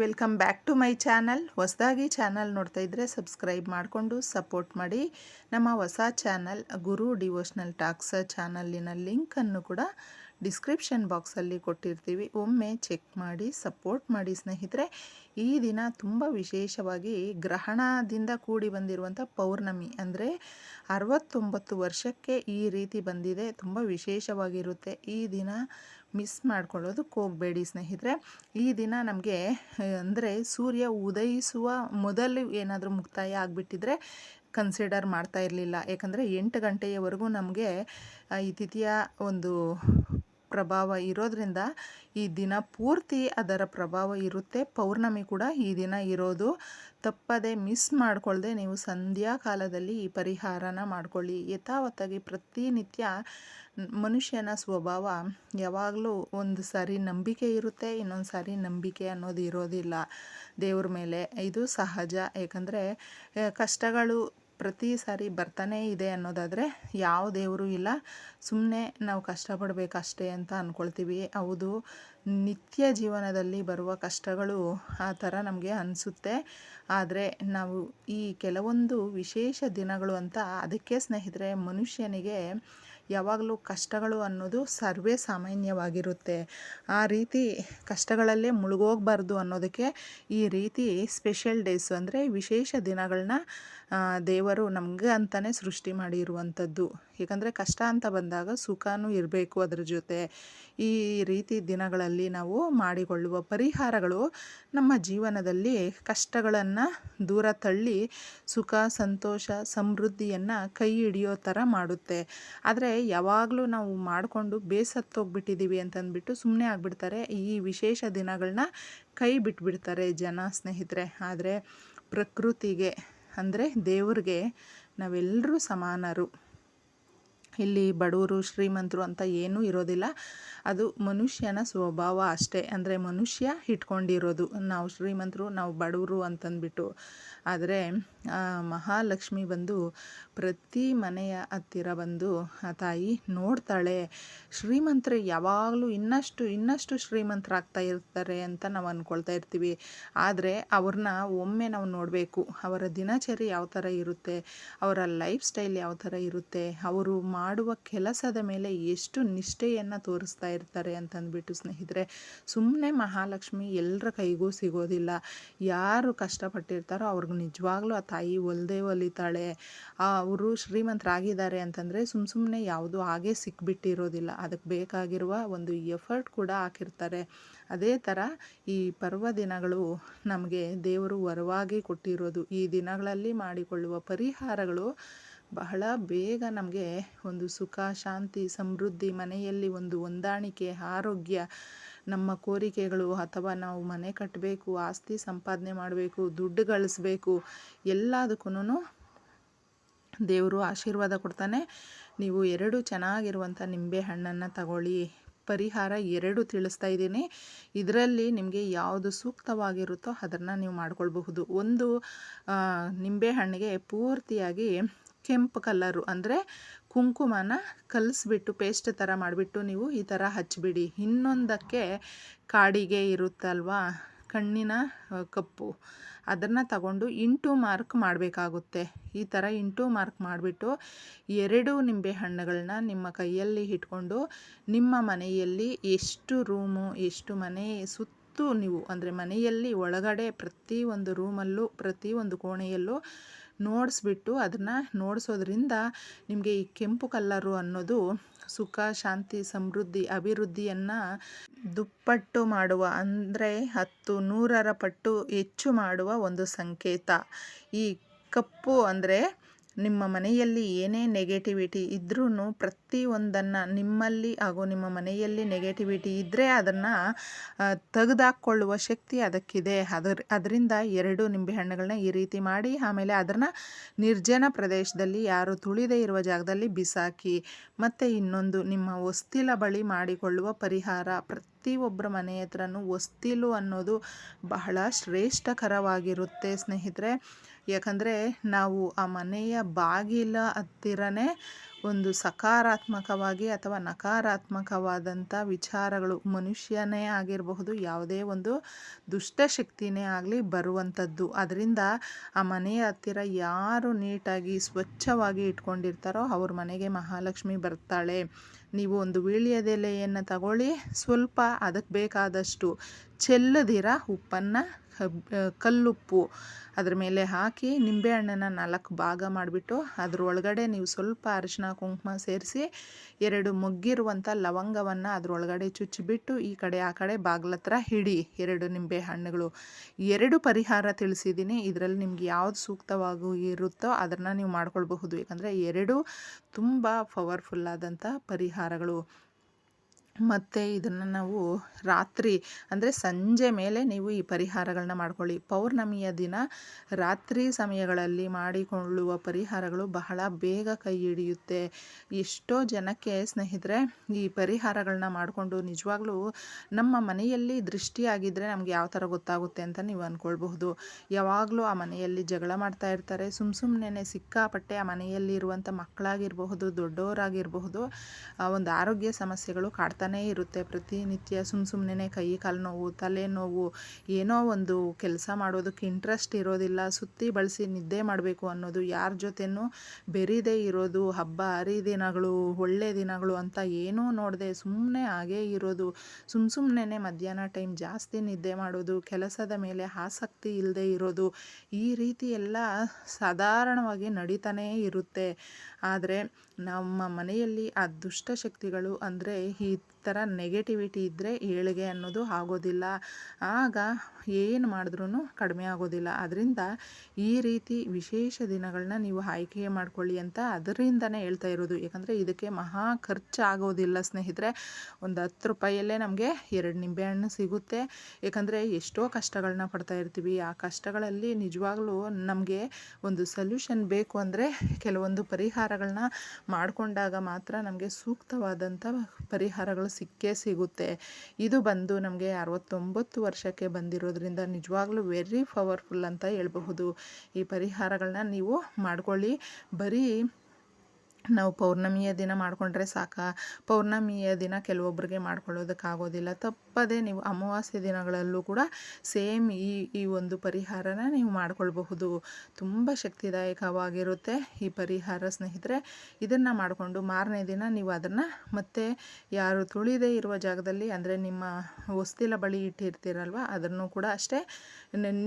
Welcome back to my channel. ಹೊಸದಾಗಿ channel ನೋಡ್ತಾ ಇದ್ದರೆ ಸಬ್ಸ್ಕ್ರೈಬ್ ಮಾಡಿಕೊಂಡು ಸಪೋರ್ಟ್ ಮಾಡಿ. ನಮ್ಮ ಹೊಸ ಚಾನಲ್ ಗುರು ಡಿವೋಷ್ನಲ್ ಟಾಕ್ಸ್ ಚಾನಲ್ಲಿನ ಲಿಂಕನ್ನು ಕೂಡ ಡಿಸ್ಕ್ರಿಪ್ಷನ್ ಬಾಕ್ಸಲ್ಲಿ ಕೊಟ್ಟಿರ್ತೀವಿ. ಒಮ್ಮೆ ಚೆಕ್ ಮಾಡಿ, ಸಪೋರ್ಟ್ ಮಾಡಿ ಸ್ನೇಹಿತರೆ. ಈ ದಿನ ತುಂಬ ವಿಶೇಷವಾಗಿ ಗ್ರಹಣದಿಂದ ಕೂಡಿ ಬಂದಿರುವಂಥ ಪೌರ್ಣಮಿ ಅಂದರೆ ಅರವತ್ತೊಂಬತ್ತು ವರ್ಷಕ್ಕೆ ಈ ರೀತಿ ಬಂದಿದೆ. ತುಂಬ ವಿಶೇಷವಾಗಿರುತ್ತೆ. ಈ ದಿನ ಮಿಸ್ ಮಾಡ್ಕೊಳ್ಳೋದಕ್ಕೆ ಹೋಗಬೇಡಿ ಸ್ನೇಹಿತರೆ. ಈ ದಿನ ನಮಗೆ ಅಂದರೆ ಸೂರ್ಯ ಉದಯಿಸುವ ಮೊದಲು ಏನಾದರೂ ಮುಕ್ತಾಯ ಆಗಿಬಿಟ್ಟಿದ್ರೆ ಕನ್ಸಿಡರ್ ಮಾಡ್ತಾ ಇರಲಿಲ್ಲ. ಯಾಕಂದರೆ ಎಂಟು ಗಂಟೆಯವರೆಗೂ ನಮಗೆ ಈ ತಿಥಿಯ ಒಂದು ಪ್ರಭಾವ ಇರೋದ್ರಿಂದ ಈ ದಿನ ಪೂರ್ತಿ ಅದರ ಪ್ರಭಾವ ಇರುತ್ತೆ. ಪೌರ್ಣಮಿ ಕೂಡ ಈ ದಿನ ಇರೋದು. ತಪ್ಪದೆ ಮಿಸ್ ಮಾಡಿಕೊಳ್ಳದೆ ನೀವು ಸಂಧ್ಯಾ ಕಾಲದಲ್ಲಿ ಈ ಪರಿಹಾರನ ಮಾಡ್ಕೊಳ್ಳಿ. ಯಥಾವತ್ತಾಗಿ ಪ್ರತಿನಿತ್ಯ ಮನುಷ್ಯನ ಸ್ವಭಾವ ಯಾವಾಗಲೂ ಒಂದು ಸಾರಿ ನಂಬಿಕೆ ಇರುತ್ತೆ, ಇನ್ನೊಂದು ಸಾರಿ ನಂಬಿಕೆ ಅನ್ನೋದು ಇರೋದಿಲ್ಲ. ದೇವ್ರ ಮೇಲೆ. ಇದು ಸಹಜ. ಏಕೆಂದರೆ ಕಷ್ಟಗಳು ಪ್ರತಿ ಸಾರಿ ಬರ್ತಾನೇ ಇದೆ ಅನ್ನೋದಾದರೆ ಯಾವ ದೇವರು ಇಲ್ಲ. ಸುಮ್ಮನೆ ನಾವು ಕಷ್ಟಪಡಬೇಕಷ್ಟೇ ಅಂತ ಅಂದ್ಕೊಳ್ತೀವಿ ಹೌದು, ನಿತ್ಯ ಜೀವನದಲ್ಲಿ ಬರುವ ಕಷ್ಟಗಳು ಆ ಥರ ನಮಗೆ ಅನಿಸುತ್ತೆ. ಆದರೆ ನಾವು ಈ ಕೆಲವೊಂದು ವಿಶೇಷ ದಿನಗಳು ಅಂತ ಅದಕ್ಕೆ ಸ್ನೇಹಿತರೆ ಮನುಷ್ಯನಿಗೆ ಯಾವಾಗಲೂ ಕಷ್ಟಗಳು ಅನ್ನೋದು ಸರ್ವೇ ಸಾಮಾನ್ಯವಾಗಿರುತ್ತೆ. ಆ ರೀತಿ ಕಷ್ಟಗಳಲ್ಲೇ ಮುಳುಗೋಗಬಾರ್ದು ಅನ್ನೋದಕ್ಕೆ ಈ ರೀತಿ ಸ್ಪೆಷಲ್ ಡೇಸು ಅಂದರೆ ವಿಶೇಷ ದಿನಗಳನ್ನ ದೇವರು ನಮಗೆ ಅಂತಲೇ ಸೃಷ್ಟಿ ಮಾಡಿರುವಂಥದ್ದು. ಏಕೆಂದರೆ ಕಷ್ಟ ಅಂತ ಬಂದಾಗ ಸುಖನೂ ಇರಬೇಕು ಅದರ ಜೊತೆ. ಈ ರೀತಿ ದಿನಗಳಲ್ಲಿ ನಾವು ಮಾಡಿಕೊಳ್ಳುವ ಪರಿಹಾರಗಳು ನಮ್ಮ ಜೀವನದಲ್ಲಿ ಕಷ್ಟಗಳನ್ನು ದೂರ ತಳ್ಳಿ ಸುಖ, ಸಂತೋಷ, ಸಮೃದ್ಧಿಯನ್ನು ಕೈ ಹಿಡಿಯೋ ಥರ ಮಾಡುತ್ತೆ. ಆದರೆ ಯಾವಾಗಲೂ ನಾವು ಮಾಡಿಕೊಂಡು ಬೇಸತ್ತೋಗ್ಬಿಟ್ಟಿದ್ದೀವಿ ಅಂತಂದ್ಬಿಟ್ಟು ಸುಮ್ಮನೆ ಆಗಿಬಿಡ್ತಾರೆ. ಈ ವಿಶೇಷ ದಿನಗಳನ್ನ ಕೈ ಬಿಟ್ಬಿಡ್ತಾರೆ ಜನ ಸ್ನೇಹಿತರೆ. ಆದರೆ ಪ್ರಕೃತಿಗೆ ಅಂದರೆ ದೇವ್ರಿಗೆ ನಾವೆಲ್ಲರೂ ಸಮಾನರು. ಇಲ್ಲಿ ಬಡವರು ಶ್ರೀಮಂತರು ಅಂತ ಏನೂ ಇರೋದಿಲ್ಲ. ಅದು ಮನುಷ್ಯನ ಸ್ವಭಾವ ಅಷ್ಟೇ. ಅಂದರೆ ಮನುಷ್ಯ ಇಟ್ಕೊಂಡಿರೋದು. ನಾವು ಶ್ರೀಮಂತರು, ನಾವು ಬಡವರು ಅಂತಂದ್ಬಿಟ್ಟು. ಆದರೆ ಮಹಾಲಕ್ಷ್ಮಿ ಬಂದು ಪ್ರತಿ ಮನೆಯ ಹತ್ತಿರ ಬಂದು ಆ ತಾಯಿ ನೋಡ್ತಾಳೆ, ಶ್ರೀಮಂತರು, ಯಾವಾಗಲೂ ಇನ್ನಷ್ಟು ಇನ್ನಷ್ಟು ಶ್ರೀಮಂತರಾಗ್ತಾ ಇರ್ತಾರೆ ಅಂತ ನಾವು ಅಂದ್ಕೊಳ್ತಾ ಇರ್ತೀವಿ. ಆದರೆ ಅವ್ರನ್ನ ಒಮ್ಮೆ ನಾವು ನೋಡಬೇಕು. ಅವರ ದಿನಚರಿ ಯಾವ ಥರ ಇರುತ್ತೆ, ಅವರ ಲೈಫ್ ಸ್ಟೈಲ್ ಯಾವ ಥರ ಇರುತ್ತೆ, ಅವರು ಮಾಡುವ ಕೆಲಸದ ಮೇಲೆ ಎಷ್ಟು ನಿಷ್ಠೆಯನ್ನು ತೋರಿಸ್ತಾ ಇರ್ತಾರೆ ಅಂತಂದ್ಬಿಟ್ಟು ಸ್ನೇಹಿತರೆ ಸುಮ್ಮನೆ ಮಹಾಲಕ್ಷ್ಮಿ ಎಲ್ಲರ ಕೈಗೂ ಸಿಗೋದಿಲ್ಲ. ಯಾರು ಕಷ್ಟಪಟ್ಟಿರ್ತಾರೋ ಅವ್ರಿಗೆ ನಿಜವಾಗ್ಲೂ ಆ ತಾಯಿ ಒಲ್ದೇ ಒಲಿತಾಳೆ. ಅವರು ಶ್ರೀಮಂತರಾಗಿದ್ದಾರೆ ಅಂತಂದರೆ ಸುಮ್ಮ ಸುಮ್ಮನೆ ಯಾವುದು ಹಾಗೆ ಸಿಕ್ಬಿಟ್ಟಿರೋದಿಲ್ಲ. ಅದಕ್ಕೆ ಬೇಕಾಗಿರುವ ಒಂದು ಎಫರ್ಟ್ ಕೂಡ ಹಾಕಿರ್ತಾರೆ. ಅದೇ ಥರ ಈ ಪರ್ವ ದಿನಗಳು ನಮಗೆ ದೇವರು ವರವಾಗಿ ಕೊಟ್ಟಿರೋದು. ಈ ದಿನಗಳಲ್ಲಿ ಮಾಡಿಕೊಳ್ಳುವ ಪರಿಹಾರಗಳು ಬಹಳ ಬೇಗ ನಮಗೆ ಒಂದು ಸುಖ, ಶಾಂತಿ, ಸಮೃದ್ಧಿ, ಮನೆಯಲ್ಲಿ ಒಂದು ಹೊಂದಾಣಿಕೆ, ಆರೋಗ್ಯ, ನಮ್ಮ ಕೋರಿಕೆಗಳು ಅಥವಾ ನಾವು ಮನೆ ಕಟ್ಟಬೇಕು ಆಸ್ತಿ ಸಂಪಾದನೆ ಮಾಡಬೇಕು, ದುಡ್ಡು ಗಳಿಸ್ಬೇಕು ಎಲ್ಲದಕ್ಕೂ ದೇವರು ಆಶೀರ್ವಾದ ಕೊಡ್ತಾನೆ. ನೀವು ಎರಡು ಚೆನ್ನಾಗಿರುವಂಥ ನಿಂಬೆ ಹಣ್ಣನ್ನು ತಗೊಳ್ಳಿ. ಪರಿಹಾರ ಎರಡು ತಿಳಿಸ್ತಾ ಇದ್ದೀನಿ. ಇದರಲ್ಲಿ ನಿಮಗೆ ಯಾವುದು ಸೂಕ್ತವಾಗಿರುತ್ತೋ ಅದನ್ನು ನೀವು ಮಾಡ್ಕೊಳ್ಬಹುದು. ಒಂದು ನಿಂಬೆ ಹಣ್ಣಿಗೆ ಪೂರ್ತಿಯಾಗಿ ಕೆಂಪು ಕಲರು ಅಂದರೆ ಕುಂಕುಮನ ಕಲಿಸ್ಬಿಟ್ಟು ಪೇಸ್ಟ್ ಥರ ಮಾಡಿಬಿಟ್ಟು ನೀವು ಈ ಥರ ಹಚ್ಚಿಬಿಡಿ ಇನ್ನೊಂದಕ್ಕೆ ಕಾಡಿಗೆ ಇರುತ್ತಲ್ವಾ, ಕಣ್ಣಿನ ಕಪ್ಪು. ಅದನ್ನು ತಗೊಂಡು ಇಂಟು ಮಾರ್ಕ್ ಮಾಡಬೇಕಾಗುತ್ತೆ. ಈ ಥರ ಇಂಟು ಮಾರ್ಕ್ ಮಾಡಿಬಿಟ್ಟು ಎರಡು ನಿಂಬೆ ಹಣ್ಣುಗಳನ್ನ ನಿಮ್ಮ ಕೈಯಲ್ಲಿ ಇಟ್ಕೊಂಡು ನಿಮ್ಮ ಮನೆಯಲ್ಲಿ ಎಷ್ಟು ರೂಮು, ಎಷ್ಟು ಮನೆ ಸುತ್ತು ನೀವು, ಅಂದರೆ ಮನೆಯಲ್ಲಿ ಒಳಗಡೆ ಪ್ರತಿಯೊಂದು ರೂಮಲ್ಲೂ ಪ್ರತಿಯೊಂದು ಕೋಣೆಯಲ್ಲೂ ನೋಡಿಸ್ಬಿಟ್ಟು ಅದನ್ನು ನೋಡಿಸೋದ್ರಿಂದ ನಿಮಗೆ ಈ ಕೆಂಪು ಕಲ್ಲರು ಅನ್ನೋದು ಸುಖ, ಶಾಂತಿ, ಸಮೃದ್ಧಿ, ಅಭಿವೃದ್ಧಿಯನ್ನು ದುಪ್ಪಟ್ಟು ಮಾಡುವ, ಅಂದರೆ ಹತ್ತು ನೂರರ ಪಟ್ಟು ಹೆಚ್ಚು ಮಾಡುವ ಒಂದು ಸಂಕೇತ. ಈ ಕಪ್ಪು ಅಂದರೆ ನಿಮ್ಮ ಮನೆಯಲ್ಲಿ ಏನೇ ನೆಗೆಟಿವಿಟಿ ಇದ್ರೂ ಪ್ರತಿಯೊಂದನ್ನು ನಿಮ್ಮಲ್ಲಿ ಹಾಗೂ ನಿಮ್ಮ ಮನೆಯಲ್ಲಿ ನೆಗೆಟಿವಿಟಿ ಇದ್ದರೆ ಅದನ್ನು ತೆಗೆದಾಕ್ಕೊಳ್ಳುವ ಶಕ್ತಿ ಅದಕ್ಕಿದೆ. ಅದರ ಅದರಿಂದ ಎರಡು ನಿಂಬೆಹಣ್ಣುಗಳನ್ನ ಈ ರೀತಿ ಮಾಡಿ, ಆಮೇಲೆ ಅದನ್ನು ನಿರ್ಜನ ಪ್ರದೇಶದಲ್ಲಿ ಯಾರು ತುಳಿದೇ ಇರುವ ಜಾಗದಲ್ಲಿ ಬಿಸಾಕಿ, ಮತ್ತು ಇನ್ನೊಂದು ನಿಮ್ಮ ಹೊಸ್ತಿಲ ಬಳಿ ಮಾಡಿಕೊಳ್ಳುವ ಪರಿಹಾರ. ಪ್ರತಿಯೊಬ್ಬರ ಮನೆ ಹತ್ರನೂ ಹೊಸ್ತಿಲು ಅನ್ನೋದು ಬಹಳ ಶ್ರೇಷ್ಠಕರವಾಗಿರುತ್ತೆ. ಸ್ನೇಹಿತರೆ ಯಾಕಂದರೆ ನಾವು ಆ ಮನೆಯ ಬಾಗಿಲ ಹತ್ತಿರನೇ ಒಂದು ಸಕಾರಾತ್ಮಕವಾಗಿ ಅಥವಾ ನಕಾರಾತ್ಮಕವಾದಂಥ ವಿಚಾರಗಳು ಮನುಷ್ಯನೇ ಆಗಿರಬಹುದು, ಯಾವುದೇ ಒಂದು ದುಷ್ಟಶಕ್ತಿನೇ ಆಗಲಿ ಬರುವಂಥದ್ದು. ಅದರಿಂದ ಆ ಮನೆಯ ಹತ್ತಿರ ಯಾರು ನೀಟಾಗಿ ಸ್ವಚ್ಛವಾಗಿ ಇಟ್ಕೊಂಡಿರ್ತಾರೋ ಅವ್ರ ಮನೆಗೆ ಮಹಾಲಕ್ಷ್ಮಿ ಬರ್ತಾಳೆ. ನೀವು ಒಂದು ವೀಳ್ಯದೆಲೆಯನ್ನು ತಗೊಳ್ಳಿ, ಸ್ವಲ್ಪ ಅದಕ್ಕೆ ಬೇಕಾದಷ್ಟು ಚೆಲ್ಲದಿರ ಉಪ್ಪನ್ನು ಕಲ್ಲುಪ್ಪು. ಅದ್ರ ಮೇಲೆ ಹಾಕಿ ನಿಂಬೆಹಣ್ಣನ್ನು ನಾಲ್ಕು ಭಾಗ ಮಾಡಿಬಿಟ್ಟು ಅದರೊಳಗಡೆ ನೀವು ಸ್ವಲ್ಪ ಅರಿಶಿನ ಕುಂಕುಮ ಸೇರಿಸಿ ಎರಡು ಮೊಗ್ಗಿರುವಂಥ ಲವಂಗವನ್ನು ಅದ್ರೊಳಗಡೆ ಚುಚ್ಚಿಬಿಟ್ಟು ಈ ಕಡೆ, ಆ ಕಡೆ ಬಾಗ್ಲತ್ರ ಹಿಡಿ ಎರಡು ನಿಂಬೆ ಹಣ್ಣುಗಳು. ಎರಡು ಪರಿಹಾರ ತಿಳಿಸಿದ್ದೀನಿ. ಇದರಲ್ಲಿ ನಿಮ್ಗೆ ಯಾವ್ದು ಸೂಕ್ತವಾಗಿ ಇರುತ್ತೋ ಅದನ್ನು ನೀವು ಮಾಡ್ಕೊಳ್ಬಹುದು. ಯಾಕಂದರೆ ಎರಡು ತುಂಬ ಪವರ್ಫುಲ್ಲಾದಂಥ ಪರಿಹಾರಗಳು. ಮತ್ತು ಇದನ್ನು ನಾವು ರಾತ್ರಿ, ಅಂದರೆ ಸಂಜೆ ಮೇಲೆ ನೀವು ಈ ಪರಿಹಾರಗಳನ್ನ ಮಾಡ್ಕೊಳ್ಳಿ. ಪೌರ್ಣಮಿಯ ದಿನ ರಾತ್ರಿ ಸಮಯಗಳಲ್ಲಿ ಮಾಡಿಕೊಳ್ಳುವ ಪರಿಹಾರಗಳು ಬಹಳ ಬೇಗ ಕೈ ಹಿಡಿಯುತ್ತೆ. ಎಷ್ಟೋ ಜನಕ್ಕೆ ಸ್ನೇಹಿತರೆ, ಈ ಪರಿಹಾರಗಳನ್ನ ಮಾಡಿಕೊಂಡು ನಿಜವಾಗ್ಲೂ ನಮ್ಮ ಮನೆಯಲ್ಲಿ ದೃಷ್ಟಿಯಾಗಿದ್ದರೆ ನಮಗೆ ಯಾವ ಥರ ಗೊತ್ತಾಗುತ್ತೆ ಅಂತ ನೀವು ಅಂದ್ಕೊಳ್ಬಹುದು ಯಾವಾಗಲೂ ಆ ಮನೆಯಲ್ಲಿ ಜಗಳ ಮಾಡ್ತಾ ಇರ್ತಾರೆ. ಸುಮ್ಮ ಸುಮ್ಮನೆ ಸಿಕ್ಕಾಪಟ್ಟೆ ಆ ಮನೆಯಲ್ಲಿ ಇರುವಂಥ ಮಕ್ಕಳಾಗಿರಬಹುದು, ದೊಡ್ಡವರಾಗಿರಬಹುದು, ಆ ಒಂದು ಆರೋಗ್ಯ ಸಮಸ್ಯೆಗಳು ಕಾಡ್ತಾ ಇರುತ್ತೆ. ಪ್ರತಿನಿತ್ಯ ಸುಮ್ಮ ಸುಮ್ಮನೆ ಕೈ, ಕಾಲು ನೋವು ತಲೆನೋವು ಏನೋ ಒಂದು ಕೆಲಸ ಮಾಡೋದಕ್ಕೆ ಇಂಟ್ರೆಸ್ಟ್ ಇರೋದಿಲ್ಲ. ಸುತ್ತಿ ಬಳಸಿ ನಿದ್ದೆ ಮಾಡಬೇಕು ಅನ್ನೋದು ಯಾರ ಜೊತೆನೂ ಬೆರೀದೇ ಇರೋದು. ಹಬ್ಬ, ಹರಿದಿನಗಳು, ಒಳ್ಳೆ ದಿನಗಳು ಅಂತ ಏನೂ ನೋಡದೆ ಸುಮ್ಮನೆ ಹಾಗೇ ಇರೋದು. ಸುಮ್ಮ ಸುಮ್ಮನೆ ಮಧ್ಯಾಹ್ನ ಟೈಮ್ ಜಾಸ್ತಿ ನಿದ್ದೆ ಮಾಡೋದು, ಕೆಲಸದ ಮೇಲೆ ಆಸಕ್ತಿ ಇಲ್ಲದೆ ಇರೋದು. ಈ ರೀತಿ ಎಲ್ಲ ಸಾಧಾರಣವಾಗಿ ನಡೀತಾನೇ ಇರುತ್ತೆ. ಆದರೆ ನಮ್ಮ ಮನೆಯಲ್ಲಿ ಆ ದುಷ್ಟಶಕ್ತಿಗಳು ಅಂದರೆ ಈ ಥರ ನೆಗೆಟಿವಿಟಿ ಇದ್ದರೆ ಏಳಿಗೆ ಅನ್ನೋದು ಆಗೋದಿಲ್ಲ. ಆಗ ಏನು ಮಾಡಿದ್ರೂ ಕಡಿಮೆ ಆಗೋದಿಲ್ಲ. ಅದರಿಂದ ಈ ರೀತಿ ವಿಶೇಷ ದಿನಗಳನ್ನ ನೀವು ಆಯ್ಕೆ ಮಾಡ್ಕೊಳ್ಳಿ ಅಂತ ಅದರಿಂದನೇ ಹೇಳ್ತಾ ಇರೋದು. ಯಾಕಂದರೆ ಇದಕ್ಕೆ ಮಹಾ ಖರ್ಚು ಆಗೋದಿಲ್ಲ ಸ್ನೇಹಿತರೆ. ಒಂದು ಹತ್ತು ರೂಪಾಯಲ್ಲೇ ನಮಗೆ ಎರಡು ನಿಂಬೆಹಣ್ಣು ಸಿಗುತ್ತೆ. ಯಾಕಂದರೆ ಎಷ್ಟೋ ಕಷ್ಟಗಳನ್ನ ಪಡ್ತಾ ಇರ್ತೀವಿ. ಆ ಕಷ್ಟಗಳಲ್ಲಿ ನಿಜವಾಗ್ಲೂ ನಮಗೆ ಒಂದು ಸೊಲ್ಯೂಷನ್ ಬೇಕು ಅಂದರೆ ಕೆಲವೊಂದು ಪರಿಹಾರಗಳನ್ನ ಮಾಡಿಕೊಂಡಾಗ ಮಾತ್ರ ನಮಗೆ ಸೂಕ್ತವಾದಂಥ ಪರಿಹಾರಗಳು ಸಿಕ್ಕೇ ಸಿಗುತ್ತೆ. ಇದು ಬಂದು ನಮಗೆ ಅರವತ್ತೊಂಬತ್ತು ವರ್ಷಕ್ಕೆ ಬಂದಿರೋದ್ರಿಂದ ನಿಜವಾಗ್ಲೂ ವೆರಿ ಪವರ್ಫುಲ್ ಅಂತ ಹೇಳ್ಬಹುದು. ಈ ಪರಿಹಾರಗಳನ್ನ ನೀವು ಮಾಡ್ಕೊಳ್ಳಿ. ಬರೀ ನಾವು ಪೌರ್ಣಮಿಯ ದಿನ ಮಾಡಿಕೊಂಡ್ರೆ ಸಾಕ? ಪೌರ್ಣಮಿಯ ದಿನ ಕೆಲವೊಬ್ಬರಿಗೆ ಮಾಡ್ಕೊಳ್ಳೋದಕ್ಕಾಗೋದಿಲ್ಲ. ತಪ್ಪದೇ ನೀವು ಅಮಾವಾಸ್ಯೆ ದಿನಗಳಲ್ಲೂ ಕೂಡ ಸೇಮ್ ಈ ಈ ಒಂದು ಪರಿಹಾರನ ನೀವು ಮಾಡ್ಕೊಳ್ಬಹುದು. ತುಂಬ ಶಕ್ತಿದಾಯಕವಾಗಿರುತ್ತೆ ಈ ಪರಿಹಾರ ಸ್ನೇಹಿತರೆ. ಇದನ್ನು ಮಾಡಿಕೊಂಡು ಮಾರನೇ ದಿನ ನೀವು ಅದನ್ನು ಮತ್ತೆ ಯಾರು ತುಳಿದೇ ಇರುವ ಜಾಗದಲ್ಲಿ ಅಂದರೆ ನಿಮ್ಮ ಹೊಸ್ತಿಲ ಬಳಿ ಇಟ್ಟಿರ್ತೀರಲ್ವ? ಅದನ್ನು ಕೂಡ ಅಷ್ಟೇ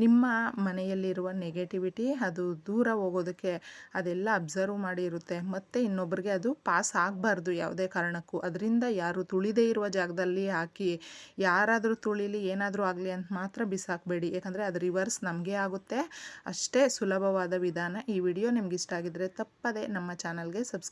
ನಿಮ್ಮ ಮನೆಯಲ್ಲಿರುವ ನೆಗೆಟಿವಿಟಿ ಅದು ದೂರ ಹೋಗೋದಕ್ಕೆ ಅದೆಲ್ಲ ಅಬ್ಸರ್ವ್ ಮಾಡಿರುತ್ತೆ. ಮತ್ತು ಇನ್ನೊಬ್ಬರಿಗೆ ಅದು ಪಾಸ್ ಆಗಬಾರ್ದು ಯಾವುದೇ ಕಾರಣಕ್ಕೂ. ಅದರಿಂದ ಯಾರು ತುಳಿದೇ ಇರುವ ಜಾಗದಲ್ಲಿ ಹಾಕಿ, ಯಾರಾದರೂ ತುಳಿಲಿ, ಏನಾದರೂ ಆಗಲಿ ಅಂತ ಮಾತ್ರ ಬಿಸಾಕಬೇಡಿ. ಯಾಕಂದರೆ ಅದು ರಿವರ್ಸ್ ನಮಗೆ ಆಗುತ್ತೆ. ಅಷ್ಟೇ ಸುಲಭವಾದ ವಿಧಾನ ಈ ವಿಡಿಯೋ ನಿಮ್ಗೆ ಇಷ್ಟ ಆಗಿದ್ದರೆ ತಪ್ಪದೆ ನಮ್ಮ ಚಾನಲ್ಗೆ ಸಬ್ಸ್ಕ್ರೈಬ್